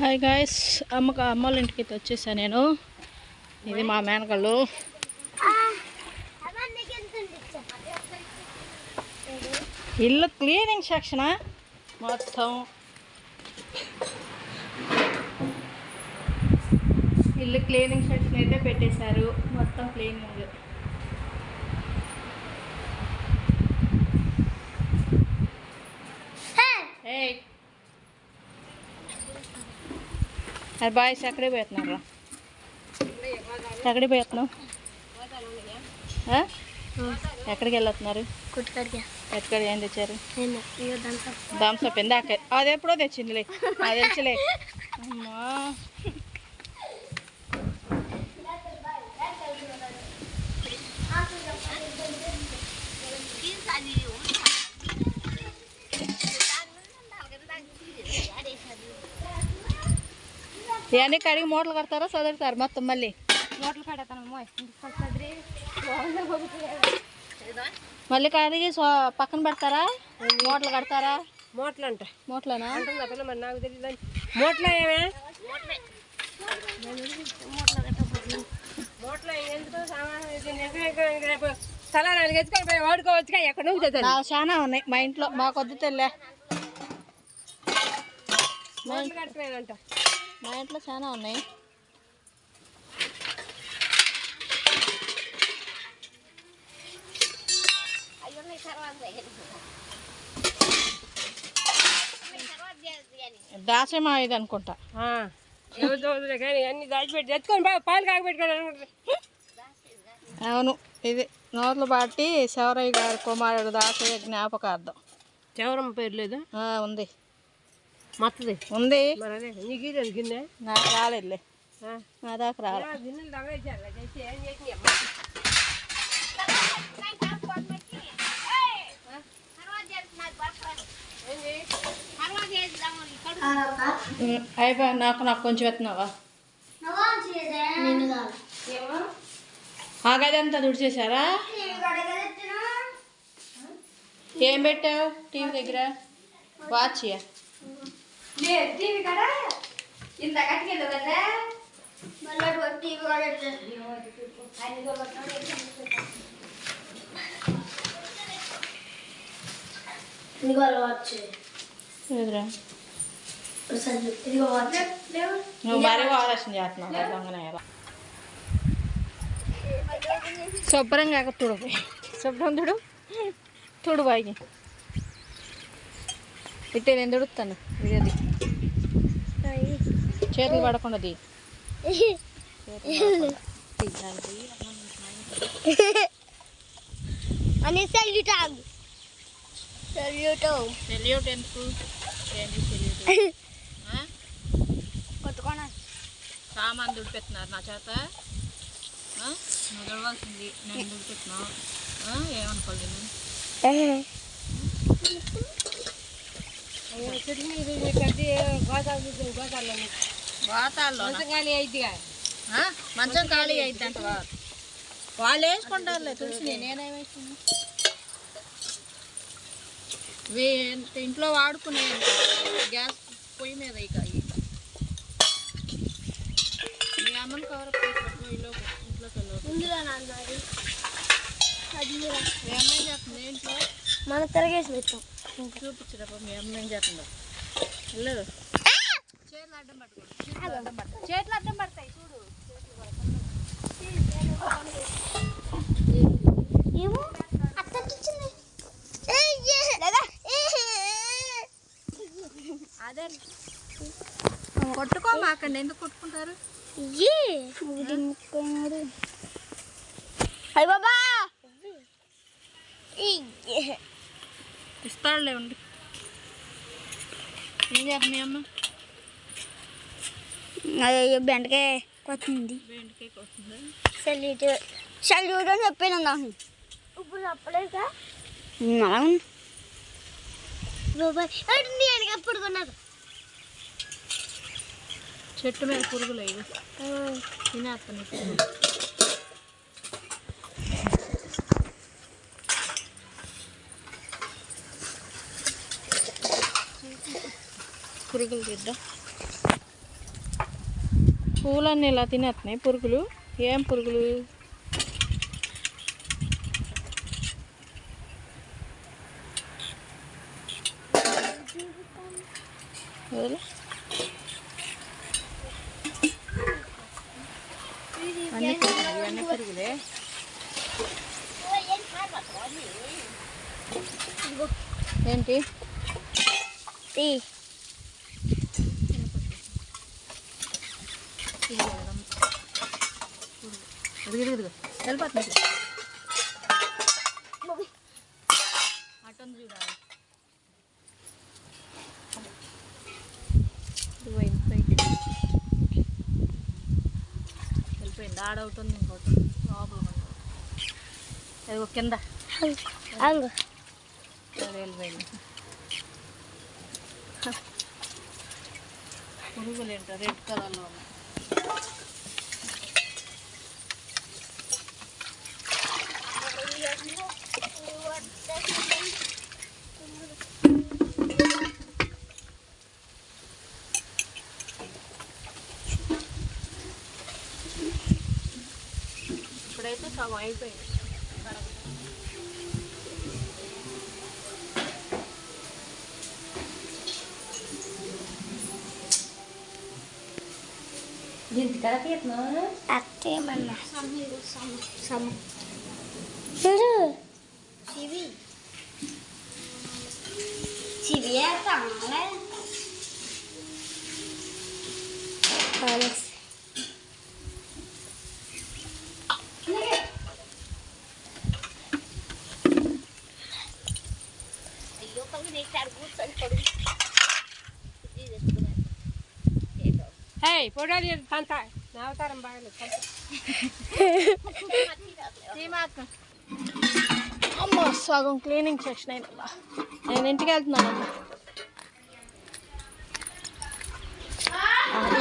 Hi guys అమ్మక అమ్మ ఇంటికి అయితే వచ్చేసా నేను. ఇది మా మేనకళ్ళు ఇల్లు క్లీనింగ్ సెక్షన్ మొత్తం. ఇల్లు క్లీనింగ్ సెక్షన్ అయితే పెట్టేశారు. మొత్తం క్లీనింగ్. అది బాయ్స్ ఎక్కడికి పోతున్నారు ఎక్కడికి పోతున్నావు? ఎక్కడికి వెళ్ళొస్తున్నారు కుట్టుకడిగా ఎక్కడ ఏం తెచ్చారు? థమ్స్అప్ ఇందాక అది ఎప్పుడో తెచ్చిందిలే. అది తెలుసులే. అమ్మా. ఇవన్నీ కడిగి మూటలు కడతారా చదువుతారు మొత్తం మళ్ళీ. కడతానమ్మో మళ్ళీ కడిగి సో- పక్కన పెడతారా? మూటలు కడతారా? మోట్లు అంట మూటలోనా? అంటుంది పిల్ల మరి నాకు తెలియదు మోట్లో ఏమే? మోట్లో. తలా నాలుగు ఎత్తుకొని వాడుకోవచ్చుగా ఎక్కడ నుంచి చాలా ఉన్నాయి మా ఇంట్లో మా కొద్ది తెల్లే. మోట్లు మా ఇంట్లో చాలా ఉన్నాయి. దాసేమా ఇది అనుకుంటా. కానీ అన్ని దాచిపెట్టి ఎత్తుకొని పా- పాలు కాకపెట్టుకోవాలి అవును ఇది నోట్లు బాటి శివరయ్య గారి కుమారుడు దాసయ్య జ్ఞాపకార్థం. ఎవరమ్మ పేరు లేదా? ఆ, ఉంది. మత్తది. ఉంది. నీకు ఇది గిన్నె? నాకు రాలేదులే. నా దాకా రాలే. గిన్నెలు తగలేసారు చేసి ఏం చేసి ఉమ్, అయిపోయి నాకు నాకు కొంచెం ఎత్తున్నావా? ఆ గది అంతా ఏం పెట్టావు టీవీ దగ్గర? వాచ్ ఇదిగో వాచ్ ఎదురా ప్రసాద్ ఇదిగో వాచ్ నువ్వు మరీ ఆలోచన చేస్తున్నావు దొంగనే ఎలా శుభ్రంగా తుడు శుభ్రం తుడు. తుడు బాగి ఇట్టే నేను తుడుతాను ఇది చేతులు పడకుండా అని సెల్యూట్. Salute salute? ఎందుకు కొట్టుకోనా సామాన్ దుడిపెత్తున్నారు నా చేత? నువ్వు దుడవాల్సింది నేను దుడిపెట్టినా? ఏమనుకోలేదు. చెట్టు మీద కట్టి గోదాలు వాతాల్లో కానీ అయిద్దిగా? మంచం ఖాళీ అంట వాళ్ళు వేసుకుంటారులే తెలిసి నేనేమేసింది ఇంట్లో వాడుకునే గ్యాస్ పొయ్యి మీద ఇక మీ అమ్మని కవర్ ఇంట్లోకి మీ అమ్మ ఏం చేస్తుంది ఇంట్లో? మన తిరగేసి పెట్టాం. చూపించరా మీ అమ్మ ఏం చేస్తుందో. వెళ్ళదు చేతులు అడ్డం పడతాయి చూడు ఏమో అత్తకిచ్చింది అదే కొట్టుకో మాకండి ఎందుకు కొట్టుకుంటారు? అయ్య బాబా! ఇస్తాడులే ఉండి. ఏం చేస్తుంది మీ అమ్మ? అయ్యో బెండకాయ కొత్తింది బెండకాయ వస్తుంది సల్యూట్ సల్యూట్ అని చెప్పాను నాకు ఇప్పుడు నేను ఎప్పుడు కొన్నారు చెట్టు మీద పురుగులు ఇవి తినేస్తాను. పురుగులు తిద్దాం. పూలన్నీ ఇలా తినేస్తున్నాయి? పురుగులు? ఏం పురుగులు వదిలే. అన్ని పురుగులు ఇవన్నీ పురుగులే ఏంటి తీ ఇదిగో ఇదిగో ఇదిగో వెళ్ళిపోతుంది అటొంది చూడాలి పోయింది వెళ్ళిపోయింది ఆడ అవుతుంది ఇంకోటి లోపల అది ఒక కింద వెళ్ళిపోయింది పురుగులు ఏంటో రెడ్ కలర్లో ఉన్నాయి ఇప్పుడైతే సగం అయిపోయింది Iya, Ini ka nakit, no? Ate, mana? Sama, sama. Sama. పొడాలి పంత నా అవతారం అమ్మ సగం క్లీనింగ్ సెక్షన్ అయినా నేను ఇంటికి వెళ్తున్నాను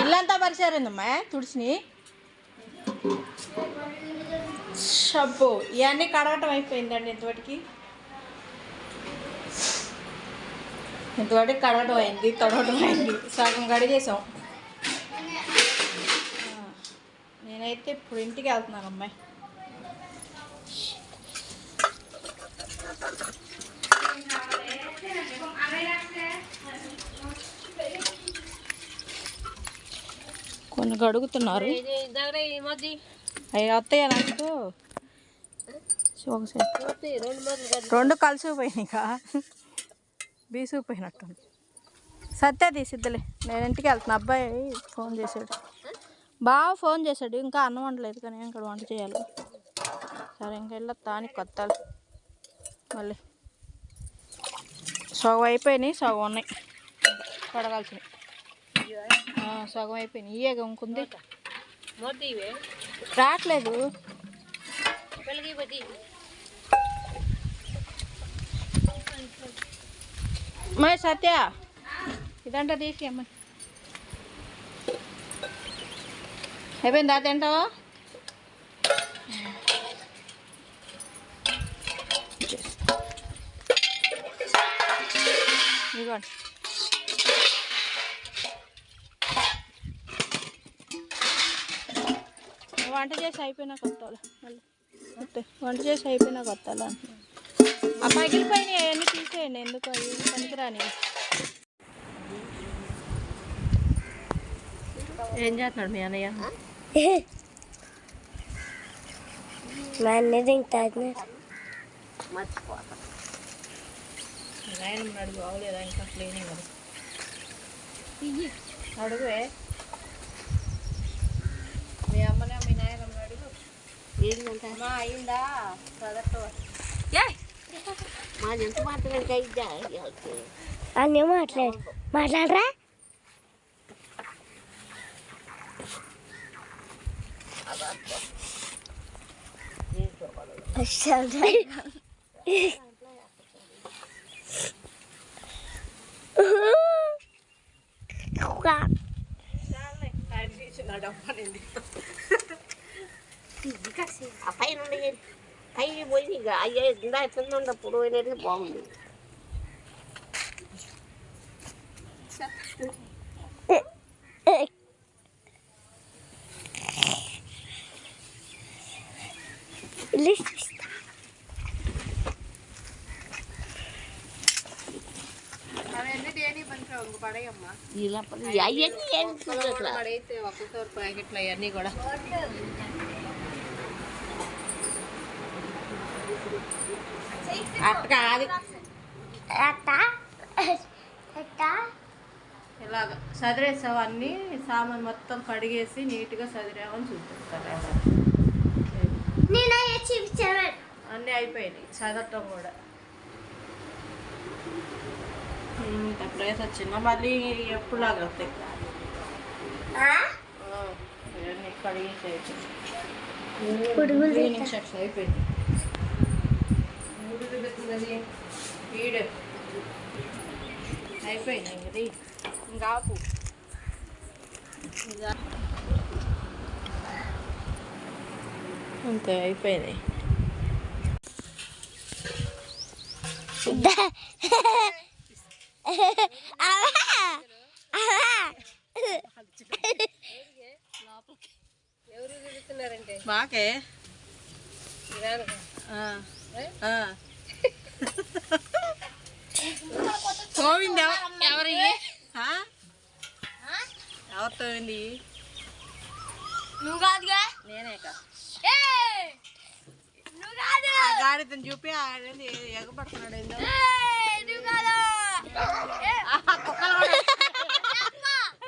ఇల్లంతా పరిచారిందమ్మా తుడిచిని. షబ్బు ఇవన్నీ కడగటం అయిపోయిందండి ఇంతవరకు. ఇంతవరకు కడగటం అయింది తొడవటం అయింది సగం కడిగేసాం ఆ, నేనైతే ఇప్పుడు ఇంటికి వెళ్తున్నాను అమ్మాయి. కొన్ని గడుగుతున్నారు. మధ్య అవి వస్తాయి నాకు. రెండు మధ్య రెండు కలిసిపోయినాయిగా బీసుకుపోయినట్టుంది సత్య తీసిద్దులే. నేను ఇంటికి వెళ్తున్నా. అబ్బాయి ఫోన్ చేశాడు. బాగా ఫోన్ చేశాడు. ఇంకా అన్నం వండలేదు కానీ ఇక్కడ వంట చేయాలి. సరే ఇంకా వెళ్ళొస్తా అని కొత్త మళ్ళీ సగం అయిపోయినాయి సగం ఉన్నాయి. కడగాల్సినవి. సగం అయిపోయినాయి. ఇయ్యే ఇంకుంది. రావట్లేదు మరి సత్య. ఇదంతా తీసి అయిపోయిందా? తింటావా? ఇదిగోండి. వంట చేసి మళ్ళీ. వస్తే వంట చేసి అయిపోయినాక వస్తాలే అంటున్నాను. ఆ పగిలిపోయిన అవన్నీ తీసేయండి. ఎందుకు? అవి పనికిరాని ఏం చేస్తున్నాడు మీ అన్నయ్య? మా అన్నీ తింటాను మీ నాయనమ్మ అడుగు అవలేదా ఇంకా క్లీనింగ్ అడుగువే మీ అమ్మనే మీ నాయనమ్మ అడుగు. అమ్మా అయిందా చదవటం మాది ఎంత మాట్లాడక ఇద్దా? అన్నీ మాట్లాడు. మాట్లాడరా? ఆ పైన ఉండే పైకి పోయి ఇక అయ్యే ఇందా కింద ఉన్నప్పుడు అనేది బాగుంది లిస్ట్ ఇస్తా అవన్నీ డైలీ పనికిరావు ఇంక పడేయమ్మా ఇలా పని- అవన్నీ ఏం చూడట్లా. పడైతే ఒక్కసారి ప్యాకెట్లు అవన్నీ కూడా. అట్ట కాదు. అట్ట. అట్ట. ఇలాగ సదిరేసావు అన్నీ సామాన్ మొత్తం కడిగేసి నీట్గా సదిరామని చూపిస్తారు అన్నీ అయిపోయినాయి. చదవటం కూడా. ఇంత ప్లేస్ వచ్చిందా? మళ్ళీ ఎప్పుడులాగా వస్తాయి? ఇవన్నీ కడిగేసేయచ్చు. క్లీనింగ్ సెక్షన్ అయిపోయింది. వీడు అయిపోయింది ఇంకది ఇంకా ఆపు. అంతే అయిపోయింది మాకే? తోవింది? ఎవరి? ఎవరు తోవింది? నువ్వు కాదుగా? నేనేక. ఏయ్! నువ్వు చూపి ఆడేంది ఏందో.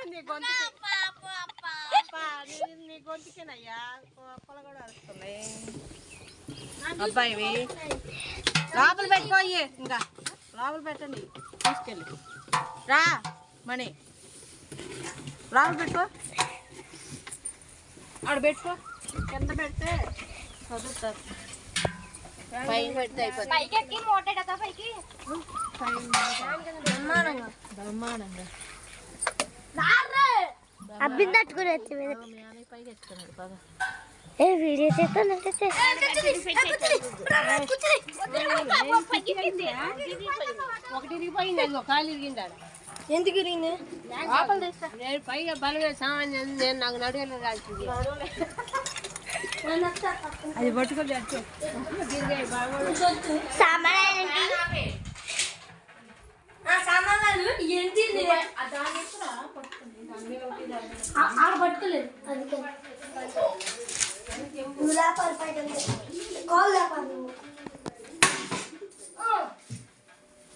నీ నీ- గొంతుకేనయ్యా. కుక్కలు కూడా అరుస్తున్నాయి. అబ్బాయివి లోపల పెట్టుకోయి ఇంకా లోపల పెట్టండి. తీసుకెళ్ళి. రా మణి. లోపల పెట్టుకో. ఆడ పెట్టుకో. కింద పెడితే చదువుతారు. పైన పెడితే అయిపోతుంది. పైకి? బ్రహ్మాండంగా. తట్టుకుని ఎత్తుకున్నాడు ఏ వీడియో చేస్తాను ఒకటి ఇరిగిపోయింది అది కాలు ఇరిగింది. ఎందుకు ఇరిగింది నేను పైగా బలమైన సామాన్ ఉంది, నేను నాకు నడువులో రాల్సింది అది పట్టుకోలేదు సామాన్లు ఏంటి ఆడ పట్టుకోలేదు. అందుకని నువ్వు లేపాలి పైకి కాల్ లేపాలి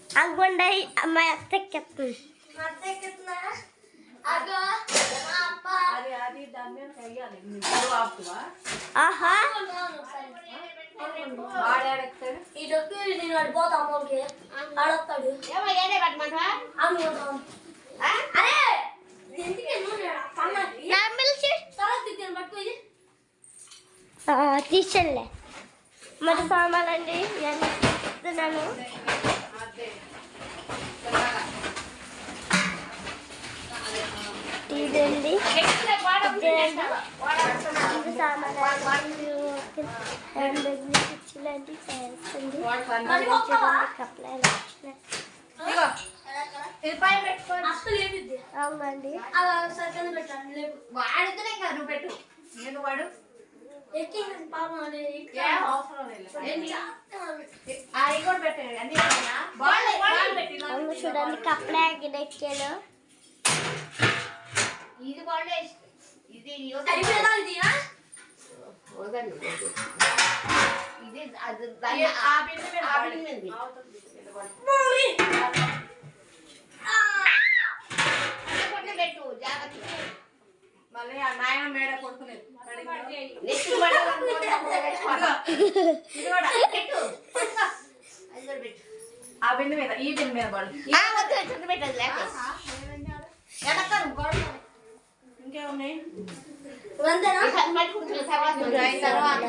అనుకోండి అమ్మాయి అత్త ఎక్కేస్తుంది ఆహా. ఈ డొక్కు నేను అడిపోతా పట్టమంటా అవును అరే ఎందుకే తీసండి మరి సామానండి ఇస్తున్నాను. ఇదండి ఇదేంటి చేస్తుంది అవునండి ఇంకా నువ్వు పెట్టు నేను వాడు చూడండి కప్లై ఎక్కాను ఇది కూడా ఇది వదండి ఇది అది దాన్ని ఆ బిందె మీద ఆ పడి. బిందె మీద. అవతల బిందె మీద పడి. కొట్టు పెట్టు జాగ్రత్త మళ్ళీ ఆ నాయన మేడ కొడుకునేది నెక్స్ట్ పడాలనుకుంటే ఇది కూడా పెట్టు అది కూడా పెట్టు ఆ బిందె మీద ఈ బిందె మీద పడు ఆ, వద్దు చుట్టూ పెట్టదు లేకపోతే ఎడతాను గొడవ ఇంకేమున్నాయి వందనా తర్వాత